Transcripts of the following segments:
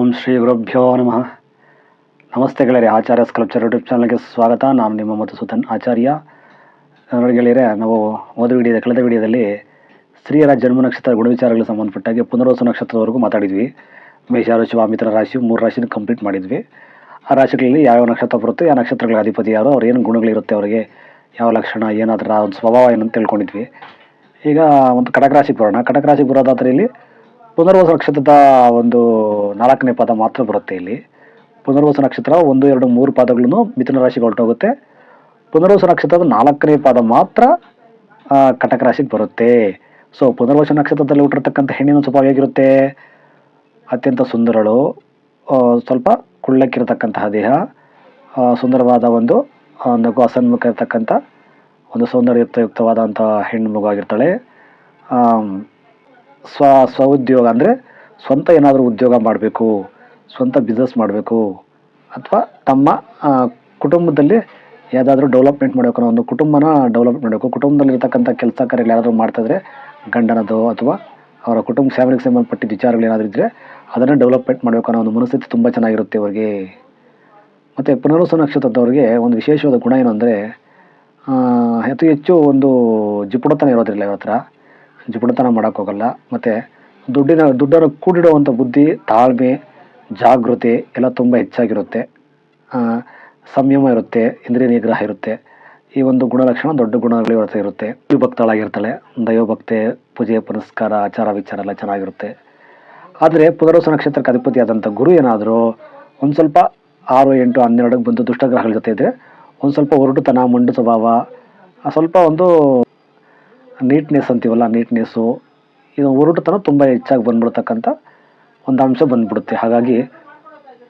ಓಂ ಶ್ರೀ ಗುರುಭ್ಯೋ ನಮಃ. ನಮಸ್ತೆ ಗೆಳೆಯರೆ, ಆಚಾರ್ಯ ಸ್ಕಲ್ಪ್ಚರ್ ಯೂಟ್ಯೂಬ್ ಚಾನಲ್ಗೆ ಸ್ವಾಗತ. ನಾನು ನಿಮ್ಮ ಮಧುಸೂದನ್ ಆಚಾರ್ಯ. ನೋಡಿ ಗೆಳೆಯರೆ, ನಾವು ಹೋದ ವಿಡಿಯೋದ ಕಳೆದ ವಿಡಿಯೋದಲ್ಲಿ ಸ್ತ್ರೀಯರ ಜನ್ಮ ನಕ್ಷತ್ರ ಗುಣವಿಚಾರಗಳಿಗೆ ಸಂಬಂಧಪಟ್ಟಾಗೆ ಪುನರ್ವಸು ನಕ್ಷತ್ರದವರೆಗೂ ಮಾತಾಡಿದ್ವಿ. ಮೇಷ ರಾಶಿ ವಾಮಿತ್ರ ರಾಶಿ ಮೂರು ರಾಶಿನ ಕಂಪ್ಲೀಟ್ ಮಾಡಿದ್ವಿ. ಆ ರಾಶಿಗಳಲ್ಲಿ ಯಾವ ನಕ್ಷತ್ರ ಬರುತ್ತೆ ಆ ನಕ್ಷತ್ರಗಳ ಅಧಿಪತಿ ಯಾರು, ಅವ್ರು ಏನು ಗುಣಗಳಿರುತ್ತೆ, ಅವರಿಗೆ ಯಾವ ಲಕ್ಷಣ, ಏನಾದರೂ ಒಂದು ಸ್ವಭಾವ ಏನಂತ ತಿಳ್ಕೊಂಡಿದ್ವಿ. ಈಗ ಒಂದು ಕಟಕ ರಾಶಿಗೆ ಬರೋಣ. ಕಟಕ ರಾಶಿಗೆ ಬರೋದಾದ್ರೆ ಇಲ್ಲಿ ಪುನರ್ವಸು ನಕ್ಷತ್ರದ ಒಂದು ನಾಲ್ಕನೇ ಪದ ಮಾತ್ರ ಬರುತ್ತೆ ಇಲ್ಲಿ. ಪುನರ್ವಸ ನಕ್ಷತ್ರ ಒಂದು, ಎರಡು, ಮೂರು ಪಾದಗಳನ್ನು ಮಿಥುನ ರಾಶಿಗೆ ಹೊರಟೋಗುತ್ತೆ. ಪುನರ್ವಸ ನಕ್ಷತ್ರದ ನಾಲ್ಕನೇ ಪದ ಮಾತ್ರ ಕಟಕ ರಾಶಿಗೆ ಬರುತ್ತೆ. ಸೊ ಪುನರ್ವಸ ನಕ್ಷತ್ರದಲ್ಲಿ ಹುಟ್ಟಿರ್ತಕ್ಕಂಥ ಹೆಣ್ಣಿನ ಸ್ವಭಾವ ಹೇಗಿರುತ್ತೆ? ಅತ್ಯಂತ ಸುಂದರಳು ಸ್ವಲ್ಪ ಕುಳ್ಳಕ್ಕಿರತಕ್ಕಂತಹ ದೇಹ ಸುಂದರವಾದ ಒಂದು ನಗು ಅಸನ್ಮುಖ ಇರತಕ್ಕಂಥ, ಒಂದು ಸೌಂದರ್ಯಯುಕ್ತವಾದಂಥ ಹೆಣ್ಣು ಮಗು ಆಗಿರ್ತಾಳೆ. ಆಮ್, ಸ್ವ ಉದ್ಯೋಗ ಅಂದರೆ ಸ್ವಂತ ಏನಾದರೂ ಉದ್ಯೋಗ ಮಾಡಬೇಕು ಸ್ವಂತ ಬಿಸ್ನೆಸ್ ಮಾಡಬೇಕು ಅಥವಾ ತಮ್ಮ ಕುಟುಂಬದಲ್ಲಿ ಯಾವುದಾದ್ರೂ ಡೆವಲಪ್ಮೆಂಟ್ ಮಾಡಬೇಕು ಒಂದು ಕುಟುಂಬನ ಡೆವಲಪ್ ಮಾಡಬೇಕು. ಕುಟುಂಬದಲ್ಲಿರ್ತಕ್ಕಂಥ ಕೆಲಸ ಕಾರ್ಯಗಳು ಯಾರಾದರೂ ಮಾಡ್ತಾಯಿದ್ರೆ ಗಂಡನದು ಅಥವಾ ಅವರ ಕುಟುಂಬ ಫ್ಯಾಮಿಲಿಗೆ ಸಂಬಂಧಪಟ್ಟಿದ್ದ ವಿಚಾರಗಳು ಏನಾದರೂ ಇದ್ದರೆ ಅದನ್ನು ಡೆವಲಪ್ಮೆಂಟ್ ಮಾಡಬೇಕು ಅನ್ನೋ ಒಂದು ಮನಸ್ಥಿತಿ ತುಂಬ ಚೆನ್ನಾಗಿರುತ್ತೆ ಅವ್ರಿಗೆ. ಮತ್ತು ಪುನರ್ವಸ ನಕ್ಷತ್ರದವ್ರಿಗೆ ಒಂದು ವಿಶೇಷವಾದ ಗುಣ ಏನು ಅಂದರೆ ಅತಿ ಹೆಚ್ಚು ಒಂದು ಜಿಪುಡತನ ಇರೋದಿಲ್ಲ ಇವ್ರ ಹತ್ರ ಜಿಪುಣತನ ಮಾಡೋಕ್ಕೋಗಲ್ಲ ಮತ್ತು ದುಡ್ಡಿನ, ದುಡ್ಡನ್ನು ಕೂಡಿಡುವಂಥ ಬುದ್ಧಿ, ತಾಳ್ಮೆ, ಜಾಗೃತಿ ಎಲ್ಲ ತುಂಬ ಹೆಚ್ಚಾಗಿರುತ್ತೆ. ಸಂಯಮ ಇರುತ್ತೆ, ಇಂದ್ರಿಯ ನಿಗ್ರಹ ಇರುತ್ತೆ. ಈ ಒಂದು ಗುಣಲಕ್ಷಣ ದೊಡ್ಡ ಗುಣಗಳು ಇರುತ್ತೆ ಇರುತ್ತೆ. ಭಕ್ತಳಾಗಿರ್ತಾಳೆ, ದೈವಭಕ್ತೆ, ಪೂಜೆ, ಪುನಸ್ಕಾರ, ಆಚಾರ ವಿಚಾರ ಎಲ್ಲ ಚೆನ್ನಾಗಿರುತ್ತೆ. ಆದರೆ ಪುನರ್ವಸ ನಕ್ಷತ್ರಕ್ಕೆ ಅಧಿಪತಿಯಾದಂಥ ಗುರು ಏನಾದರೂ ಒಂದು ಸ್ವಲ್ಪ ಆರು, ಎಂಟು, ಹನ್ನೆರಡಕ್ಕೆ ಬಂದು ದುಷ್ಟಗ್ರಹಗಳ ಜೊತೆ ಇದ್ದರೆ ಒಂದು ಸ್ವಲ್ಪ ಒರಟುತನ, ಮಂಡು ಸ್ವಭಾವ ಸ್ವಲ್ಪ ಒಂದು ನೀಟ್ನೆಸ್ ಅಂತೀವಲ್ಲ ನೀಟ್ನೆಸ್ಸು ಇದು ಒರಟುತನ ತುಂಬ ಹೆಚ್ಚಾಗಿ ಬಂದ್ಬಿಡ್ತಕ್ಕಂಥ ಒಂದು ಅಂಶ ಬಂದ್ಬಿಡುತ್ತೆ. ಹಾಗಾಗಿ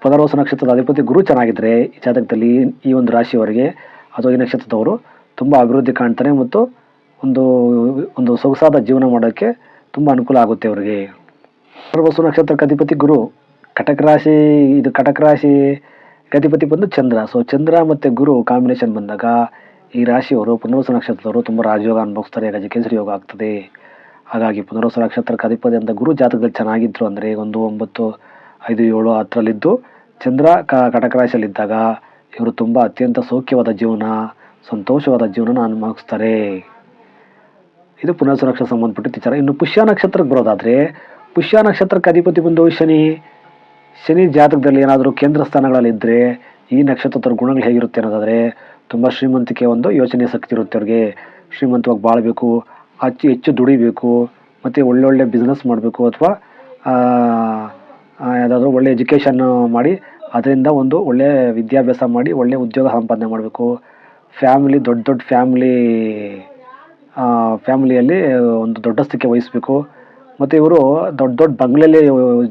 ಪುನರ್ವಸು ನಕ್ಷತ್ರದ ಅಧಿಪತಿ ಗುರು ಚೆನ್ನಾಗಿದ್ದರೆ ಈ ಜಾತಕದಲ್ಲಿ ಈ ಒಂದು ರಾಶಿಯವರಿಗೆ ಅಥವಾ ಈ ನಕ್ಷತ್ರದವರು ತುಂಬ ಅಭಿವೃದ್ಧಿ ಕಾಣ್ತಾರೆ ಮತ್ತು ಒಂದು ಒಂದು ಸೊಗಸಾದ ಜೀವನ ಮಾಡೋಕ್ಕೆ ತುಂಬ ಅನುಕೂಲ ಆಗುತ್ತೆ ಅವರಿಗೆ. ಪುನರ್ವಸು ನಕ್ಷತ್ರಕ್ಕೆ ಅಧಿಪತಿ ಗುರು, ಕಟಕ ರಾಶಿ, ಇದು ಕಟಕ ರಾಶಿ ಅಧಿಪತಿ ಬಂದು ಚಂದ್ರ. ಸೊ ಚಂದ್ರ ಮತ್ತು ಗುರು ಕಾಂಬಿನೇಷನ್ ಬಂದಾಗ ಈ ರಾಶಿಯವರು ಪುನರ್ವಸ ನಕ್ಷತ್ರದವರು ತುಂಬ ರಾಜಯೋಗ ಅನುಭವಿಸ್ತಾರೆ ಕೇಸರಿ ಯೋಗ ಆಗ್ತದೆ. ಹಾಗಾಗಿ ಪುನರ್ವಸ ನಕ್ಷತ್ರಕ್ಕೆ ಅಧಿಪತಿ ಅಂತ ಗುರು ಜಾತಕದಲ್ಲಿ ಚೆನ್ನಾಗಿದ್ದರು ಅಂದರೆ ಒಂದು, ಒಂಬತ್ತು, ಐದು, ಏಳು ಹತ್ತರಲ್ಲಿದ್ದು ಚಂದ್ರ ಕ, ಕಟಕ ರಾಶಿಯಲ್ಲಿದ್ದಾಗ ಇವರು ತುಂಬ ಅತ್ಯಂತ ಸೌಖ್ಯವಾದ ಜೀವನ, ಸಂತೋಷವಾದ ಜೀವನ ಅನುಭವಿಸ್ತಾರೆ. ಇದು ಪುನರ್ವಸ ನಕ್ಷತ್ರ ಸಂಬಂಧಪಟ್ಟಿದ್ದ ವಿಚಾರ. ಇನ್ನು ಪುಷ್ಯ ನಕ್ಷತ್ರಕ್ಕೆ ಬರೋದಾದರೆ, ಪುಷ್ಯ ನಕ್ಷತ್ರಕ್ಕೆ ಅಧಿಪತಿ ಬಂದು ಶನಿ. ಶನಿ ಜಾತಕದಲ್ಲಿ ಏನಾದರೂ ಕೇಂದ್ರ ಸ್ಥಾನಗಳಲ್ಲಿದ್ದರೆ ಈ ನಕ್ಷತ್ರದ ಗುಣಗಳು ಹೇಗಿರುತ್ತೆ ಅನ್ನೋದಾದರೆ ತುಂಬ ಶ್ರೀಮಂತಿಕೆ ಒಂದು ಯೋಚನೆ ಶಕ್ತಿ ಇರುತ್ತೆ ಅವ್ರಿಗೆ. ಶ್ರೀಮಂತವಾಗಿ ಬಾಳಬೇಕು ಅತಿ ಹೆಚ್ಚು ದುಡಿಬೇಕು, ಮತ್ತು ಒಳ್ಳೊಳ್ಳೆ ಬಿಸ್ನೆಸ್ ಮಾಡಬೇಕು ಅಥವಾ ಯಾವುದಾದ್ರೂ ಒಳ್ಳೆ ಎಜುಕೇಷನ್ನು ಮಾಡಿ, ಅದರಿಂದ ಒಂದು ಒಳ್ಳೆ ವಿದ್ಯಾಭ್ಯಾಸ ಮಾಡಿ, ಒಳ್ಳೆ ಉದ್ಯೋಗ ಸಂಪಾದನೆ ಮಾಡಬೇಕು. ಫ್ಯಾಮಿಲಿ ದೊಡ್ಡ ದೊಡ್ಡ ಫ್ಯಾಮಿಲಿ ಫ್ಯಾಮಿಲಿಯಲ್ಲಿ ಒಂದು ದೊಡ್ಡಸ್ತಿಕೆ ವಹಿಸಬೇಕು. ಮತ್ತು ಇವರು ದೊಡ್ಡ ದೊಡ್ಡ ಬಂಗ್ಲೆಯಲ್ಲಿ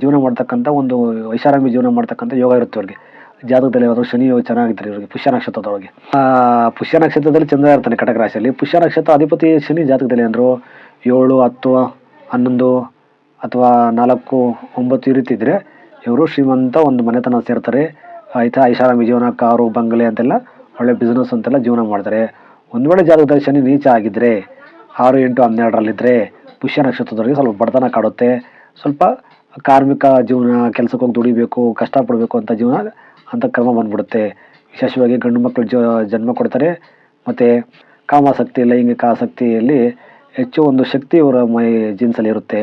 ಜೀವನ ಮಾಡ್ತಕ್ಕಂಥ ಒಂದು ಐಷಾರಾಮಿ ಜೀವನ ಮಾಡ್ತಕ್ಕಂಥ ಯೋಗ ಇರುತ್ತೆ ಅವ್ರಿಗೆ. ಜಾತಕದಲ್ಲಿ ಏನಾದರೂ ಶನಿ ಯೋಗ ಇವರಿಗೆ ಪುಷ್ಯ ನಕ್ಷತ್ರದೊಳಗೆ. ಪುಷ್ಯ ನಕ್ಷತ್ರದಲ್ಲಿ ಚಂದ್ರ ಇರ್ತಾನೆ ಕಟಕ ರಾಶಿಯಲ್ಲಿ. ಪುಷ್ಯ ನಕ್ಷತ್ರ ಅಧಿಪತಿ ಶನಿ ಜಾತಕದಲ್ಲಿ ಅಂದರು ಏಳು, ಹತ್ತು, ಹನ್ನೊಂದು ಅಥವಾ ನಾಲ್ಕು, ಒಂಬತ್ತು ಈ ಇವರು ಶ್ರೀಮಂತ ಒಂದು ಮನೆತನ ಸೇರ್ತಾರೆ. ಆಯಿತಾ ಐಷಾರಾಮಿ ಜೀವನ, ಕಾರು, ಬಂಗಲೆ ಅಂತೆಲ್ಲ ಒಳ್ಳೆ ಬಿಸ್ನೆಸ್ ಅಂತೆಲ್ಲ ಜೀವನ ಮಾಡ್ತಾರೆ. ಒಂದು ವೇಳೆ ಜಾತಕದಲ್ಲಿ ಶನಿ ನೀಚ ಆಗಿದ್ದರೆ ಆರು, ಎಂಟು ಹನ್ನೆರಡರಲ್ಲಿದ್ದರೆ ಪುಷ್ಯ ನಕ್ಷತ್ರದವರಿಗೆ ಸ್ವಲ್ಪ ಬಡತನ ಕಾಡುತ್ತೆ. ಸ್ವಲ್ಪ ಕಾರ್ಮಿಕ ಜೀವನ ಕೆಲಸಕ್ಕೆ ಹೋಗಿ ದುಡಿಬೇಕು, ಕಷ್ಟಪಡಬೇಕು ಅಂತ ಜೀವನ ಅಂತ ಕ್ರಮ ಬಂದ್ಬಿಡುತ್ತೆ. ವಿಶೇಷವಾಗಿ ಗಂಡು ಮಕ್ಕಳು ಜ, ಜನ್ಮ ಕೊಡ್ತಾರೆ. ಮತ್ತು ಕಾಮಾಸಕ್ತಿ ಲೈಂಗಿಕ ಆಸಕ್ತಿಯಲ್ಲಿ ಹೆಚ್ಚು ಒಂದು ಶಕ್ತಿ ಇವರ ಮೈ, ಜೀನ್ಸಲ್ಲಿ ಇರುತ್ತೆ.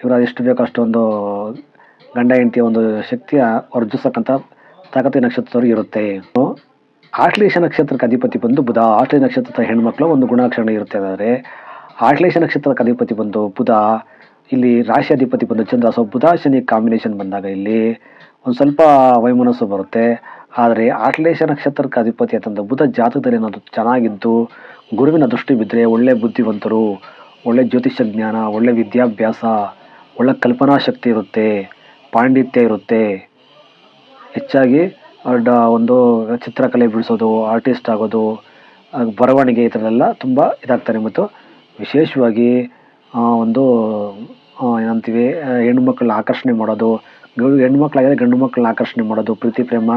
ಇವರ ಎಷ್ಟು ಬೇಕೋ ಅಷ್ಟೊಂದು ಗಂಡ, ಹೆಂಡತಿಯ ಒಂದು ಶಕ್ತಿಯ ವರ್ಜಿಸ್ತಕ್ಕಂಥ ತಾಕತಿ ನಕ್ಷತ್ರದವ್ರಿಗೆ ಇರುತ್ತೆ. ಆಶ್ಲೇಷ ನಕ್ಷತ್ರಕ್ಕೆ ಅಧಿಪತಿ ಬಂದು ಬುಧ. ಆಶ್ಲೇಷ ನಕ್ಷತ್ರದ ಹೆಣ್ಮಕ್ಳು ಒಂದು ಗುಣಲಕ್ಷಣ ಇರುತ್ತೆ ಆದರೆ ಆಶ್ಲೇಷ ನಕ್ಷತ್ರದ ಅಧಿಪತಿ ಬಂದು ಬುಧ, ಇಲ್ಲಿ ರಾಶಿ ಅಧಿಪತಿ ಬಂದು ಚಂದ್ರ. ಸೊ ಬುಧ, ಶನಿ ಕಾಂಬಿನೇಷನ್ ಬಂದಾಗ ಇಲ್ಲಿ ಒಂದು ಸ್ವಲ್ಪ ವೈಮನಸ್ಸು ಬರುತ್ತೆ. ಆದರೆ ಆಶ್ಲೇಷ ನಕ್ಷತ್ರಕ್ಕೆ ಅಧಿಪತಿ ಅಂತಂದ್ರೆ ಬುಧ ಜಾತಕದಲ್ಲಿ ಅನ್ನೋದು ಚೆನ್ನಾಗಿದ್ದು, ಗುರುವಿನ ದೃಷ್ಟಿ ಬಿದ್ದರೆ ಒಳ್ಳೆ ಬುದ್ಧಿವಂತರು, ಒಳ್ಳೆ ಜ್ಯೋತಿಷ್ಯ ಜ್ಞಾನ, ಒಳ್ಳೆ ವಿದ್ಯಾಭ್ಯಾಸ, ಒಳ್ಳೆ ಕಲ್ಪನಾ ಶಕ್ತಿ ಇರುತ್ತೆ, ಪಾಂಡಿತ್ಯ ಇರುತ್ತೆ. ಹೆಚ್ಚಾಗಿ ಒಂದು ಚಿತ್ರಕಲೆ ಬಿಡಿಸೋದು ಆರ್ಟಿಸ್ಟ್ ಆಗೋದು ಬರವಣಿಗೆ ಈ ಥರದೆಲ್ಲ ತುಂಬ ಇದಾಗ್ತಾರೆ ಮತ್ತು ವಿಶೇಷವಾಗಿ ಒಂದು ಏನಂತೀವಿ ಹೆಣ್ಣುಮಕ್ಕಳನ್ನ ಆಕರ್ಷಣೆ ಮಾಡೋದು ಗಂಡು ಹೆಣ್ಮಕ್ಳಾಗಿದ್ರೆ ಗಂಡು ಮಕ್ಕಳನ್ನ ಆಕರ್ಷಣೆ ಮಾಡೋದು, ಪ್ರೀತಿ ಪ್ರೇಮ,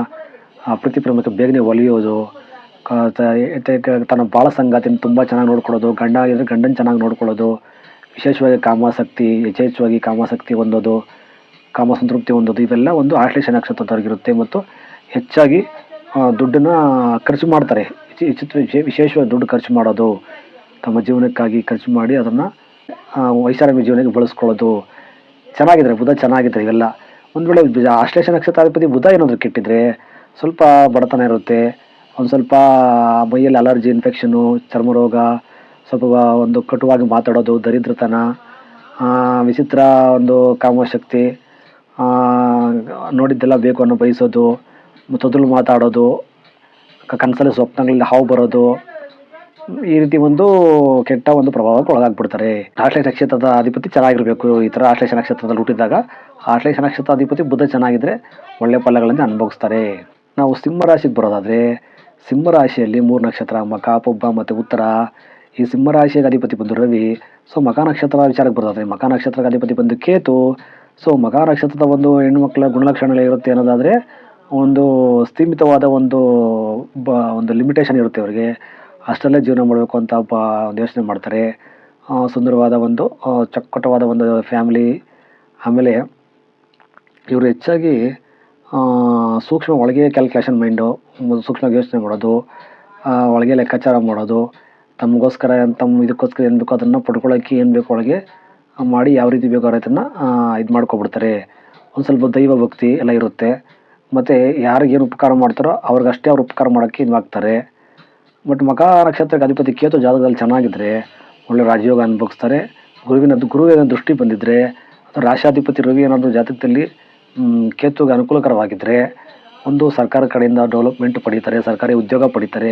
ಆ ಪ್ರೀತಿ ಪ್ರೇಮಕ್ಕೆ ಬೇಗನೆ ಒಲಿಯೋದು ತನ್ನ ಬಾಳ ಸಂಗಾತಿನ ತುಂಬ ಚೆನ್ನಾಗಿ ನೋಡ್ಕೊಳ್ಳೋದು ಗಂಡ ಆಗಿದ್ರೆ ಗಂಡನ ಚೆನ್ನಾಗಿ ನೋಡ್ಕೊಳ್ಳೋದು, ವಿಶೇಷವಾಗಿ ಕಾಮಾಸಕ್ತಿ, ಯಥೇಚ್ಛವಾಗಿ ಕಾಮಾಸಕ್ತಿ ಹೊಂದೋದು ಕಾಮ ಸಂತೃಪ್ತಿ ಹೊಂದೋದು, ಇವೆಲ್ಲ ಒಂದು ಆಶ್ಲೇಷ ನಕ್ಷತ್ರದವ್ರಿಗಿರುತ್ತೆ ಮತ್ತು ಹೆಚ್ಚಾಗಿ ದುಡ್ಡನ್ನು ಖರ್ಚು ಮಾಡ್ತಾರೆ. ಹೆಚ್ಚು- ವಿಶೇಷವಾಗಿ ದುಡ್ಡು ಖರ್ಚು ಮಾಡೋದು, ತಮ್ಮ ಜೀವನಕ್ಕಾಗಿ ಖರ್ಚು ಮಾಡಿ ಅದನ್ನು ವೈಚಾರಿಕ ಜೀವನಕ್ಕೆ ಬಳಸ್ಕೊಳ್ಳೋದು ಚೆನ್ನಾಗಿದ್ರೆ ಬುಧ ಚೆನ್ನಾಗಿದ್ರೆ ಇವೆಲ್ಲ. ಒಂದು ವೇಳೆ ಆಶ್ಲೇಷ ನಕ್ಷತ್ರಾಧಿಪತಿ ಬುಧ ಏನಾದರೂ ಕೆಟ್ಟಿದ್ರೆ ಸ್ವಲ್ಪ ಬಡತನ ಇರುತ್ತೆ. ಒಂದು ಸ್ವಲ್ಪ ಮೈಯಲ್ಲಿ ಅಲರ್ಜಿ ಇನ್ಫೆಕ್ಷನು ಚರ್ಮರೋಗ ಸ್ವಲ್ಪ ಒಂದು ಕಟುವಾಗಿ ಮಾತಾಡೋದು, ದರಿದ್ರತನ ವಿಚಿತ್ರ ಒಂದು ಕಾಮಶಕ್ತಿ ನೋಡಿದ್ದೆಲ್ಲ ಬೇಕು ಅನ್ನೋ ಬಯಸೋದು ತೊದಲು ಮಾತಾಡೋದು ಕನಸಲ್ಲಿ ಸ್ವಪ್ನಗಳಲ್ಲಿ ಹಾವು ಬರೋದು ಈ ರೀತಿ ಒಂದು ಕೆಟ್ಟ ಒಂದು ಪ್ರಭಾವಕ್ಕೆ ಒಳಗಾಗ್ಬಿಡ್ತಾರೆ. ಆಶ್ಲೇಷ ನಕ್ಷತ್ರದ ಅಧಿಪತಿ ಚೆನ್ನಾಗಿರಬೇಕು. ಈ ಥರ ಆಶ್ಲೇಷ ನಕ್ಷತ್ರದಲ್ಲಿ ಹುಟ್ಟಿದಾಗ ಆಶ್ಲೇಷ ನಕ್ಷತ್ರ ಅಧಿಪತಿ ಬುದ್ಧ ಚೆನ್ನಾಗಿದ್ರೆ ಒಳ್ಳೆ ಫಲಗಳನ್ನು ಅನುಭವಿಸ್ತಾರೆ. ನಾವು ಸಿಂಹ ರಾಶಿಗೆ ಬರೋದಾದರೆ ಸಿಂಹ ರಾಶಿಯಲ್ಲಿ ಮೂರು ನಕ್ಷತ್ರ ಮಕ ಪೊಬ್ಬ ಮತ್ತು ಉತ್ತರ. ಈ ಸಿಂಹ ರಾಶಿಗೆ ಅಧಿಪತಿ ಬಂದು ರವಿ, ಸೊ ಮಕ ನಕ್ಷತ್ರ ವಿಚಾರಕ್ಕೆ ಬರೋದಾದ್ರೆ ಮಕ ನಕ್ಷತ್ರಕ್ಕೆ ಅಧಿಪತಿ ಬಂದು ಕೇತು. ಸೊ ಮಕ ನಕ್ಷತ್ರದ ಒಂದು ಹೆಣ್ಣುಮಕ್ಕಳ ಗುಣಲಕ್ಷಣಗಳಿರುತ್ತೆ ಅನ್ನೋದಾದರೆ ಒಂದು ಸ್ಥೀಮಿತವಾದ ಒಂದು ಬ, ಒಂದು ಲಿಮಿಟೇಷನ್ ಇರುತ್ತೆ ಅವರಿಗೆ. ಅಷ್ಟರಲ್ಲೇ ಜೀವನ ಮಾಡಬೇಕು ಅಂತ ಒಬ್ಬ ಒಂದು ಯೋಚನೆ ಮಾಡ್ತಾರೆ. ಸುಂದರವಾದ ಒಂದು ಚಕ್ಕಟವಾದ ಒಂದು ಫ್ಯಾಮಿಲಿ ಆಮೇಲೆ ಇವರು ಹೆಚ್ಚಾಗಿ ಸೂಕ್ಷ್ಮ ಒಳಗೆ ಕ್ಯಾಲ್ಕುಲೇಷನ್ ಮೈಂಡು ಸೂಕ್ಷ್ಮ ಯೋಚನೆ ಮಾಡೋದು ಒಳಗೆ ಲೆಕ್ಕಾಚಾರ ಮಾಡೋದು, ತಮಗೋಸ್ಕರ ತಮ್ಮ ಇದಕ್ಕೋಸ್ಕರ ಏನು ಬೇಕೋ ಅದನ್ನು ಪಡ್ಕೊಳ್ಳೋಕ್ಕೆ ಏನು ಬೇಕೋ ಒಳಗೆ ಮಾಡಿ ಯಾವ ರೀತಿ ಬೇಕೋ ಅದನ್ನು ಇದು ಮಾಡ್ಕೊಬಿಡ್ತಾರೆ. ಒಂದು ಸ್ವಲ್ಪ ದೈವ ಭಕ್ತಿ ಎಲ್ಲ ಇರುತ್ತೆ. ಮತ್ತು ಯಾರಿಗೇನು ಉಪಕಾರ ಮಾಡ್ತಾರೋ ಅವ್ರಿಗಷ್ಟೇ ಅವ್ರು ಉಪಕಾರ ಮಾಡೋಕ್ಕೆ ಇದು ಆಗ್ತಾರೆ ಬಟ್ ಮಕ ನಕ್ಷತ್ರಕ್ಕೆ ಅಧಿಪತಿ ಕೇತು ಜಾತಕದಲ್ಲಿ ಚೆನ್ನಾಗಿದ್ದರೆ ಒಳ್ಳೆ ರಾಜಯೋಗ ಅನುಭವಿಸ್ತಾರೆ ಗುರುವಿನ ಗುರುವಿನ ದೃಷ್ಟಿ ಬಂದಿದ್ದರೆ ಅಥವಾ ರಾಶಾಧಿಪತಿ ರವಿ ಏನಾದರೂ ಜಾತಕದಲ್ಲಿ ಕೇತುಗೆ ಅನುಕೂಲಕರವಾಗಿದ್ದರೆ ಒಂದು ಸರ್ಕಾರ ಕಡೆಯಿಂದ ಡೆವಲಪ್ಮೆಂಟ್ ಪಡೀತಾರೆ ಸರ್ಕಾರಿ ಉದ್ಯೋಗ ಪಡೀತಾರೆ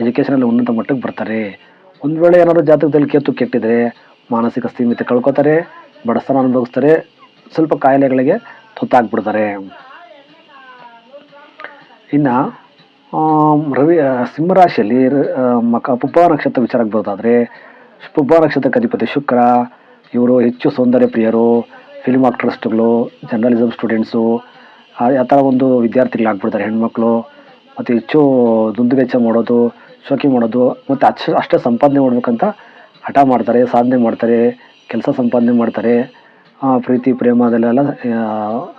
ಎಜುಕೇಷನಲ್ಲಿ ಉನ್ನತ ಮಟ್ಟಕ್ಕೆ ಬರ್ತಾರೆ ಒಂದು ವೇಳೆ ಏನಾದರೂ ಜಾತಕದಲ್ಲಿ ಕೇತು ಕೆಟ್ಟಿದರೆ ಮಾನಸಿಕ ಸ್ಥಿಮಿತ ಕಳ್ಕೊತಾರೆ ಬಡತನ ಅನುಭವಿಸ್ತಾರೆ ಸ್ವಲ್ಪ ಕಾಯಿಲೆಗಳಿಗೆ ತುತ್ತಾಗ್ಬಿಡ್ತಾರೆ ಇನ್ನು ರವಿ ಸಿಂಹರಾಶಿಯಲ್ಲಿ ಮಕ ಪುಬ್ಬ ನಕ್ಷತ್ರ ವಿಚಾರಕ್ಕೆ ಬರೋದಾದರೆ ಪುಬ್ಬ ನಕ್ಷತ್ರಕ್ಕೆ ಅಧಿಪತಿ ಶುಕ್ರ ಇವರು ಹೆಚ್ಚು ಸೌಂದರ್ಯ ಪ್ರಿಯರು ಫಿಲ್ಮ್ ಆಕ್ಟ್ರಸ್ಟ್ಗಳು ಜರ್ನಲಿಸಮ್ ಸ್ಟೂಡೆಂಟ್ಸು ಆ ಥರ ಒಂದು ವಿದ್ಯಾರ್ಥಿಗಳಾಗ್ಬಿಡ್ತಾರೆ ಹೆಣ್ಮಕ್ಳು ಮತ್ತು ಹೆಚ್ಚು ದುಂದು ವೆಚ್ಚ ಮಾಡೋದು ಶೋಕಿ ಮಾಡೋದು ಮತ್ತು ಅಷ್ಟು ಅಷ್ಟೇ ಸಂಪಾದನೆ ಮಾಡಬೇಕಂತ ಹಠ ಮಾಡ್ತಾರೆ ಸಾಧನೆ ಮಾಡ್ತಾರೆ ಕೆಲಸ ಸಂಪಾದನೆ ಮಾಡ್ತಾರೆ ಪ್ರೀತಿ ಪ್ರೇಮದಲ್ಲೆಲ್ಲ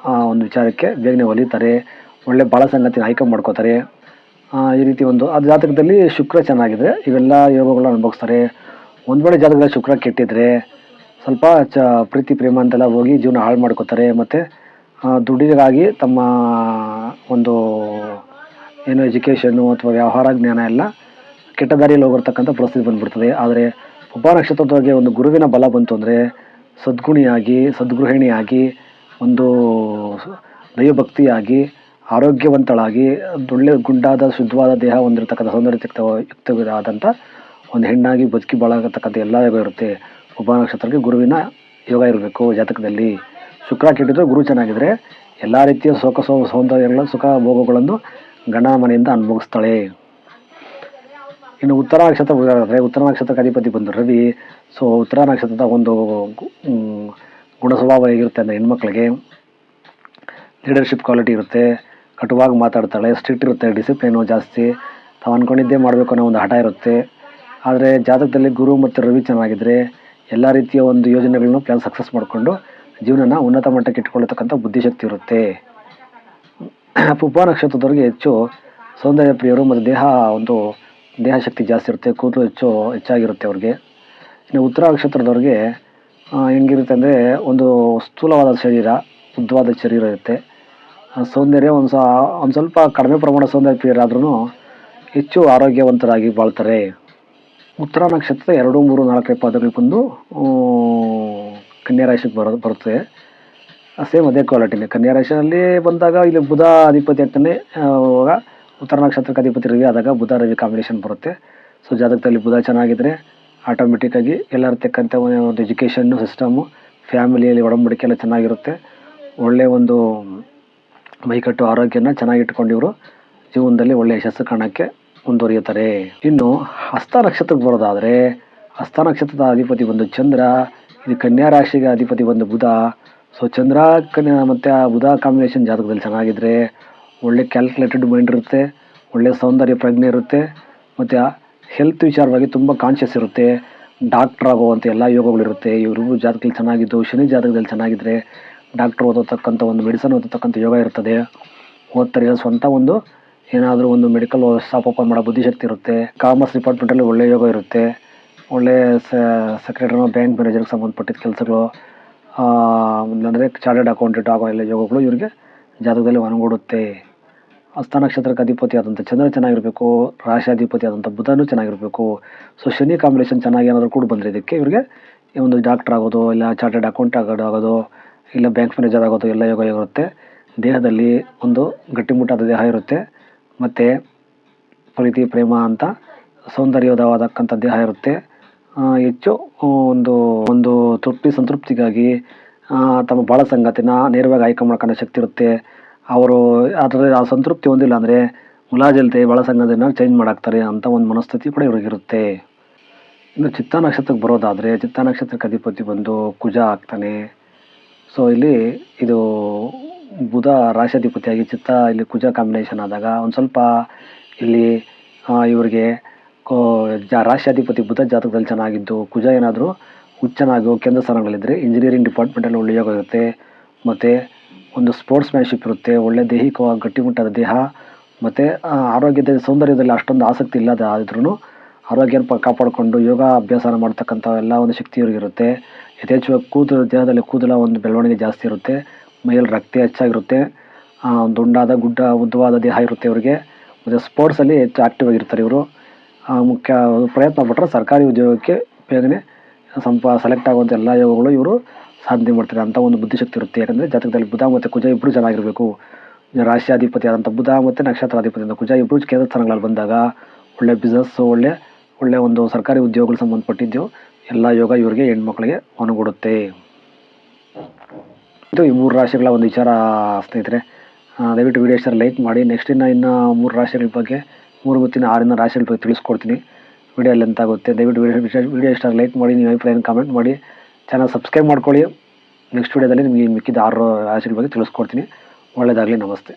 ಆ, ಒಂದು ವಿಚಾರಕ್ಕೆ ಬೇಗನೆ ಒಲಿತಾರೆ ಒಳ್ಳೆ ಭಾಳ ಸಂಗತಿನ ಆಯ್ಕೆ ಮಾಡ್ಕೋತಾರೆ. ಈ ರೀತಿ ಒಂದು, ಆ ಜಾತಕದಲ್ಲಿ ಶುಕ್ರ ಚೆನ್ನಾಗಿದೆ. ಇವೆಲ್ಲ ಯೋಗಗಳನ್ನ ಅನುಭವಿಸ್ತಾರೆ. ಒಂದು ವೇಳೆ ಜಾತಕದಲ್ಲಿ ಶುಕ್ರ ಕೆಟ್ಟಿದ್ರೆ ಸ್ವಲ್ಪ ಚ, ಪ್ರೀತಿ, ಪ್ರೇಮ ಅಂತೆಲ್ಲ ಹೋಗಿ ಜೀವನ ಹಾಳು ಮಾಡ್ಕೋತಾರೆ. ಮತ್ತು ದುಡ್ಡಿಗಾಗಿ ತಮ್ಮ ಒಂದು ಏನು ಎಜುಕೇಷನ್ನು ಅಥವಾ ವ್ಯವಹಾರ ಜ್ಞಾನ ಎಲ್ಲ ಕೆಟ್ಟ ದಾರಿಯಲ್ಲಿ ಹೋಗಿರ್ತಕ್ಕಂಥ ಪರಿಸ್ಥಿತಿ ಬಂದ್ಬಿಡ್ತದೆ. ಆದರೆ ಉಪ ನಕ್ಷತ್ರದವರಿಗೆ ಒಂದು ಗುರುವಿನ ಬಲ ಬಂತು ಅಂದರೆ ಸದ್ಗುಣಿಯಾಗಿ, ಸದ್ಗೃಹಿಣಿಯಾಗಿ, ಒಂದು ದೈವಭಕ್ತಿಯಾಗಿ ಆರೋಗ್ಯವಂತಳಾಗಿ ಒಳ್ಳೆ ಗುಂಡಾದ ಶುದ್ಧವಾದ ದೇಹ ಹೊಂದಿರತಕ್ಕಂಥ ಸೌಂದರ್ಯಯುಕ್ತ ಯುಕ್ತವಾದಂಥ ಒಂದು ಹೆಣ್ಣಾಗಿ ಬದುಕಿ ಬಾಳತಕ್ಕಂಥ ಎಲ್ಲ ಯೋಗ ಇರುತ್ತೆ. ಉಪ ನಕ್ಷತ್ರಕ್ಕೆ ಗುರುವಿನ ಯೋಗ ಇರಬೇಕು ಜಾತಕದಲ್ಲಿ. ಶುಕ್ರ ಕೆಟ್ಟಿದ್ರೆ ಗುರು ಚೆನ್ನಾಗಿದ್ರೆ ಎಲ್ಲ ರೀತಿಯ ಸುಖ ಸೌ, ಸೌಂದರ್ಯಗಳ ಸುಖ ಭೋಗಗಳನ್ನು ಗಂಡನ ಮನೆಯಿಂದ ಅನುಭವಿಸ್ತಾಳೆ. ಇನ್ನು ಉತ್ತರ ನಕ್ಷತ್ರ ಉತ್ತರ ನಕ್ಷತ್ರಕ್ಕೆ ಅಧಿಪತಿ ಬಂದು ರವಿ. ಸೊ, ಉತ್ತರ ನಕ್ಷತ್ರದ ಒಂದು ಗುಣ ಸ್ವಭಾವ ಹೇಗಿರುತ್ತೆ ಅಂದರೆ ಹೆಣ್ಮಕ್ಳಿಗೆ ಲೀಡರ್ಶಿಪ್ ಕ್ವಾಲಿಟಿ ಇರುತ್ತೆ. ಕಟುವಾಗಿ ಮಾತಾಡ್ತಾಳೆ ಸ್ಟ್ರಿಕ್ಟ್ ಇರುತ್ತೆ ಡಿಸಿಪ್ಲಿನು ಜಾಸ್ತಿ. ತಾವು ಅಂದ್ಕೊಂಡಿದ್ದೇ ಮಾಡಬೇಕು ಅನ್ನೋ ಒಂದು ಹಠ ಇರುತ್ತೆ. ಆದರೆ ಜಾತಕದಲ್ಲಿ ಗುರು ಮತ್ತು ರವಿ ಚೆನ್ನಾಗಿದ್ದರೆ ಎಲ್ಲ ರೀತಿಯ ಒಂದು ಯೋಜನೆಗಳನ್ನು ಪ್ಲಾನ್ ಸಕ್ಸಸ್ ಮಾಡಿಕೊಂಡು ಜೀವನನ ಉನ್ನತ ಮಟ್ಟಕ್ಕೆ ಇಟ್ಕೊಳ್ಳತಕ್ಕಂಥ ಬುದ್ಧಿಶಕ್ತಿ ಇರುತ್ತೆ. ಪುಪ್ಪ ನಕ್ಷತ್ರದವ್ರಿಗೆ ಹೆಚ್ಚು ಸೌಂದರ್ಯ ಪ್ರಿಯರು ಮತ್ತು ದೇಹ ಒಂದು ದೇಹ ಶಕ್ತಿ ಜಾಸ್ತಿ ಇರುತ್ತೆ, ಕೂದಲು ಹೆಚ್ಚು ಹೆಚ್ಚಾಗಿರುತ್ತೆ ಅವ್ರಿಗೆ. ಇನ್ನು ಉತ್ತರ ನಕ್ಷತ್ರದವ್ರಿಗೆ ಹೆಂಗಿರುತ್ತೆ ಅಂದರೆ ಒಂದು ಸ್ಥೂಲವಾದ ಶರೀರ, ಉದ್ದವಾದ ಶರೀರ ಇರುತ್ತೆ. ಸೌಂದರ್ಯ ಒಂದು ಸ, ಒಂದು ಸ್ವಲ್ಪ ಕಡಿಮೆ ಪ್ರಮಾಣ ಸೌಂದರ್ಯ ಪ್ರಿಯರಾದ್ರೂ ಹೆಚ್ಚು ಆರೋಗ್ಯವಂತರಾಗಿ ಬಾಳ್ತಾರೆ. ಉತ್ತರ ನಕ್ಷತ್ರ ಎರಡು, ಮೂರು ನಾಲ್ಕನೇ ಪಾದಗಳಿಗೆ ಬಂದು ಕನ್ಯಾ ರಾಶಿಗೆ ಬರೋ ಬರುತ್ತೆ ಸೇಮ್ ಅದೇ ಕ್ವಾಲಿಟಿನೇ. ಕನ್ಯಾ ಬಂದಾಗ ಇಲ್ಲಿ ಬುಧ ಅಧಿಪತಿ ಆಗ್ತಾನೆ ಅವಾಗ ಉತ್ತರ ನಕ್ಷತ್ರಕ್ಕೆ ಅಧಿಪತಿ ರವಿ ಆದಾಗ ಬುಧ, ರವಿ ಕಾಂಬಿನೇಷನ್ ಬರುತ್ತೆ. ಸೊ, ಜಾತಕದಲ್ಲಿ ಬುಧ ಚೆನ್ನಾಗಿದ್ದರೆ ಆಟೋಮೆಟಿಕ್ಕಾಗಿ ಎಲ್ಲರ ತಕ್ಕಂಥ ಒಂದು ಎಜುಕೇಷನ್ನು ಸಿಸ್ಟಮು ಫ್ಯಾಮಿಲಿಯಲ್ಲಿ ಒಡಂಬಡಿಕೆ ಎಲ್ಲ ಚೆನ್ನಾಗಿರುತ್ತೆ. ಒಳ್ಳೆಯ ಒಂದು ಮೈಕಟ್ಟು ಆರೋಗ್ಯನ ಚೆನ್ನಾಗಿಟ್ಕೊಂಡು ಇವರು ಜೀವನದಲ್ಲಿ ಒಳ್ಳೆಯ ಯಶಸ್ಸು ಕಾಣೋಕ್ಕೆ ಮುಂದುವರಿಯುತ್ತಾರೆ. ಇನ್ನು ಹಸ್ತ ನಕ್ಷತ್ರಕ್ಕೆ ಬರೋದಾದರೆ, ಹಸ್ತ ನಕ್ಷತ್ರದ ಅಧಿಪತಿ ಬಂದು ಚಂದ್ರ, ಇದು ಕನ್ಯಾ ರಾಶಿಗೆ ಅಧಿಪತಿ ಬಂದು ಬುಧ. ಸೊ ಚಂದ್ರ, ಕನ್ಯಾ ಮತ್ತು ಆ ಬುಧ ಕಾಂಬಿನೇಷನ್ ಜಾತಕದಲ್ಲಿ ಚೆನ್ನಾಗಿದ್ದರೆ ಒಳ್ಳೆ ಕ್ಯಾಲ್ಕುಲೇಟೆಡ್ ಮೈಂಡ್ ಇರುತ್ತೆ, ಒಳ್ಳೆ ಸೌಂದರ್ಯ ಪ್ರಜ್ಞೆ ಇರುತ್ತೆ, ಮತ್ತು ಹೆಲ್ತ್ ವಿಚಾರವಾಗಿ ತುಂಬ ಕಾನ್ಷಿಯಸ್ ಇರುತ್ತೆ ಡಾಕ್ಟ್ರ್ ಆಗುವಂಥ ಎಲ್ಲ ಯೋಗಗಳಿರುತ್ತೆ. ಇವರು ಜಾತಕದಲ್ಲಿ ಚೆನ್ನಾಗಿದ್ದು, ಶನಿ ಜಾತಕದಲ್ಲಿ ಚೆನ್ನಾಗಿದ್ದರೆ ಡಾಕ್ಟ್ರ್ ಓದತಕ್ಕಂಥ ಒಂದು ಮೆಡಿಸನ್ ಓದತಕ್ಕಂಥ ಯೋಗ ಇರ್ತದೆ. ಓದ್ತಾರೆ, ಸ್ವಂತ ಒಂದು ಏನಾದರೂ ಒಂದು ಮೆಡಿಕಲ್ ಶಾಪ್ ಓಪನ್ ಮಾಡೋ ಬುದ್ಧಿಶಕ್ತಿ ಇರುತ್ತೆ. ಕಾಮರ್ಸ್ ಡಿಪಾರ್ಟ್ಮೆಂಟಲ್ಲಿ ಒಳ್ಳೆಯ ಯೋಗ ಇರುತ್ತೆ. ಒಳ್ಳೆಯ ಸೆಕ್ರೆಟರಿ ಬ್ಯಾಂಕ್ ಮ್ಯಾನೇಜರ್ಗೆ ಸಂಬಂಧಪಟ್ಟಿದ್ದ ಕೆಲಸಗಳು ಅಂದರೆ ಚಾರ್ಟೆಡ್ ಅಕೌಂಟೆಂಟ್ ಆಗೋ ಎಲ್ಲ ಯೋಗಗಳು ಇವರಿಗೆ ಜಾತಕದಲ್ಲಿ ಒನಗೂಡುತ್ತೆ ಹಸ್ತ ನಕ್ಷತ್ರಕ್ಕೆ ಅಧಿಪತಿ ಆದಂಥ ಚಂದ್ರ ಚೆನ್ನಾಗಿರಬೇಕು, ರಾಶಿ ಅಧಿಪತಿ ಆದಂಥ ಬುಧನೂ ಚೆನ್ನಾಗಿರಬೇಕು. ಸೊ ಶನಿ ಕಾಂಬಿನೇಷನ್ ಚೆನ್ನಾಗಿ ಏನಾದರೂ ಕೂಡ ಬಂದರೆ ಇದಕ್ಕೆ ಇವರಿಗೆ ಈ ಒಂದು ಡಾಕ್ಟ್ರ್ ಆಗೋದು, ಇಲ್ಲ ಚಾರ್ಟೆಡ್ ಅಕೌಂಟ್ ಆಗೋದು ಇಲ್ಲ ಬ್ಯಾಂಕ್ ಮ್ಯಾನೇಜರ್ ಆಗೋದು ಎಲ್ಲ ಯೋಗ ಇರುತ್ತೆ. ದೇಹದಲ್ಲಿ ಒಂದು ಗಟ್ಟಿಮುಟ್ಟಾದ ದೇಹ ಇರುತ್ತೆ. ಮತ್ತು ಪ್ರೀತಿ, ಪ್ರೇಮ ಅಂತ ಸೌಂದರ್ಯವಾದಕ್ಕಂಥ ದೇಹ ಇರುತ್ತೆ. ಹೆಚ್ಚು ಒಂದು ಒಂದು ತೃಪ್ತಿ, ಸಂತೃಪ್ತಿಗಾಗಿ ತಮ್ಮ ಬಾಳ ಸಂಗತಿನ ನೇರವಾಗಿ ಆಯ್ಕೆ ಮಾಡ್ಕೊಂಡ ಶಕ್ತಿ ಇರುತ್ತೆ. ಅವರು ಅದರಲ್ಲಿ ಆ ಸಂತೃಪ್ತಿ ಹೊಂದಿಲ್ಲ ಅಂದರೆ ಮುಲಾಜಲ್ತೆ ಬಾಳ ಸಂಗತಿನ ಚೇಂಜ್ ಮಾಡಾಕ್ತಾರೆ ಅಂತ ಒಂದು ಮನಸ್ಥಿತಿ ಕೂಡ ಇವ್ರಿಗಿರುತ್ತೆ ಇನ್ನು ಚಿತ್ತ ನಕ್ಷತ್ರಕ್ಕೆ ಬರೋದಾದರೆ ಚಿತ್ತ ನಕ್ಷತ್ರಕ್ಕೆ ಅಧಿಪತಿ ಬಂದು ಕುಜ ಆಗ್ತಾನೆ. ಸೊ ಇಲ್ಲಿ ಇದು ಬುಧ ರಾಶಾಧಿಪತಿಯಾಗಿ ಚಿತ್ತ ಇಲ್ಲಿ ಕುಜ ಕಾಂಬಿನೇಷನ್ ಆದಾಗ ಒಂದು ಸ್ವಲ್ಪ ಇಲ್ಲಿ ಇವರಿಗೆ ಕೋ, ಜ ಬುಧ ಜಾತಕದಲ್ಲಿ ಚೆನ್ನಾಗಿದ್ದು, ಕುಜ ಏನಾದರೂ ಹುಚ್ಚನಾಗಿ ಕೇಂದ್ರ ಸ್ಥಾನಗಳಿದ್ದರೆ ಇಂಜಿನಿಯರಿಂಗ್ ಡಿಪಾರ್ಟ್ಮೆಂಟಲ್ಲಿ ಒಳ್ಳೆಯ ಯೋಗ ಇರುತ್ತೆ. ಮತ್ತು ಒಂದು ಸ್ಪೋರ್ಟ್ಸ್ ಮ್ಯಾನ್ಶಿಪ್ ಇರುತ್ತೆ, ಒಳ್ಳೆ ದೈಹಿಕವಾಗಿ ಗಟ್ಟಿಮುಟ್ಟಾದ ದೇಹ, ಮತ್ತು ಆರೋಗ್ಯದ ಸೌಂದರ್ಯದಲ್ಲಿ ಅಷ್ಟೊಂದು ಆಸಕ್ತಿ ಇಲ್ಲದ ಆದ್ರೂ ಆರೋಗ್ಯನ ಕಾಪಾಡಿಕೊಂಡು ಯೋಗ ಅಭ್ಯಾಸನ ಮಾಡ್ತಕ್ಕಂಥ ಎಲ್ಲ ಒಂದು ಶಕ್ತಿ ಇವ್ರಿಗಿರುತ್ತೆ. ಯಥೇಚ್ಛವಾಗಿ ಕೂದಲು, ದೇಹದಲ್ಲಿ ಕೂದಲ ಒಂದು ಬೆಳವಣಿಗೆ ಜಾಸ್ತಿ ಇರುತ್ತೆ, ಮೈಯಲ್ಲಿ ರಕ್ತ ಹೆಚ್ಚಾಗಿರುತ್ತೆ ದುಂಡಾದ ಗುಡ್ಡ, ಉದ್ದವಾದ ದೇಹ ಇರುತ್ತೆ ಇವರಿಗೆ. ಮತ್ತು ಸ್ಪೋರ್ಟ್ಸಲ್ಲಿ ಹೆಚ್ಚು ಆ್ಯಕ್ಟಿವ್ ಆಗಿರ್ತಾರೆ ಇವರು. ಮುಖ್ಯ ಪ್ರಯತ್ನ ಪಟ್ಟರೆ ಸರ್ಕಾರಿ ಉದ್ಯೋಗಕ್ಕೆ ಬೇಗನೆ ಸಂಪ ಸೆಲೆಕ್ಟ್ ಆಗುವಂಥ ಎಲ್ಲ ಯೋಗಗಳು ಇವರು ಸಾಧನೆ ಮಾಡ್ತಾರೆ. ಅಂತ ಒಂದು ಬುದ್ಧಿಶಕ್ತಿ ಇರುತ್ತೆ. ಯಾಕಂದರೆ ಜಾತಕದಲ್ಲಿ ಬುಧ ಮತ್ತು ಕುಜ ಇಬ್ಬರು ಚೆನ್ನಾಗಿರಬೇಕು. ರಾಶಿಯಾಧಿಪತಿ ಆದಂಥ ಬುಧ ಮತ್ತು ನಕ್ಷತ್ರಾಧಿಪತಿ ಅಂತ ಕುಜ ಇಬ್ಬರು ಕೇಂದ್ರ ಸ್ಥಾನಗಳಲ್ಲಿ ಬಂದಾಗ ಒಳ್ಳೆ ಬಿಸ್ನೆಸ್ಸು ಒಳ್ಳೆ ಒಳ್ಳೆ ಒಂದು ಸರ್ಕಾರಿ ಉದ್ಯೋಗಗಳು ಸಂಬಂಧಪಟ್ಟಿದ್ದು ಎಲ್ಲ ಯೋಗ ಇವರಿಗೆ ಹೆಣ್ಮಕ್ಳಿಗೆ ಅನುಗೂಡುತ್ತೆ ಇದು ಈ ಮೂರು ರಾಶಿಗಳ ಒಂದು ವಿಚಾರ ಸ್ನೇಹಿತರೆ. ದಯವಿಟ್ಟು ವಿಡಿಯೋ ಇಷ್ಟ ಲೈಕ್ ಮಾಡಿ. ನೆಕ್ಸ್ಟ್ ಇನ್ನು ಇನ್ನು ಮೂರು ರಾಶಿಗಳ ಬಗ್ಗೆ, ಮೂರು ಗೊತ್ತಿನ ಆರಿನ ರಾಶಿಗಳ ಬಗ್ಗೆ ತಿಳಿಸ್ಕೊಡ್ತೀನಿ. ವಿಡಿಯೋ ಲೆಂತ್ ಆಗುತ್ತೆ, ದಯವಿಟ್ಟು ವಿಡಿಯೋ ವಿಡಿಯೋ ಇಷ್ಟ ಲೈಕ್ ಮಾಡಿ. ನೀವು ಅಭಿಪ್ರಾಯನ ಕಮೆಂಟ್ ಮಾಡಿ. ಚಾನಲ್ ಸಬ್ಸ್ಕ್ರೈಬ್ ಮಾಡ್ಕೊಳ್ಳಿ. ನೆಕ್ಸ್ಟ್ ವಿಡಿಯೋದಲ್ಲಿ ನಿಮಗೆ ಮಿಕ್ಕಿದ ಆರು ರಾಶಿಗಳ ಬಗ್ಗೆ ತಿಳಿಸ್ಕೊಡ್ತೀನಿ. ಒಳ್ಳೆಯದಾಗಲಿ ನಮಸ್ತೆ.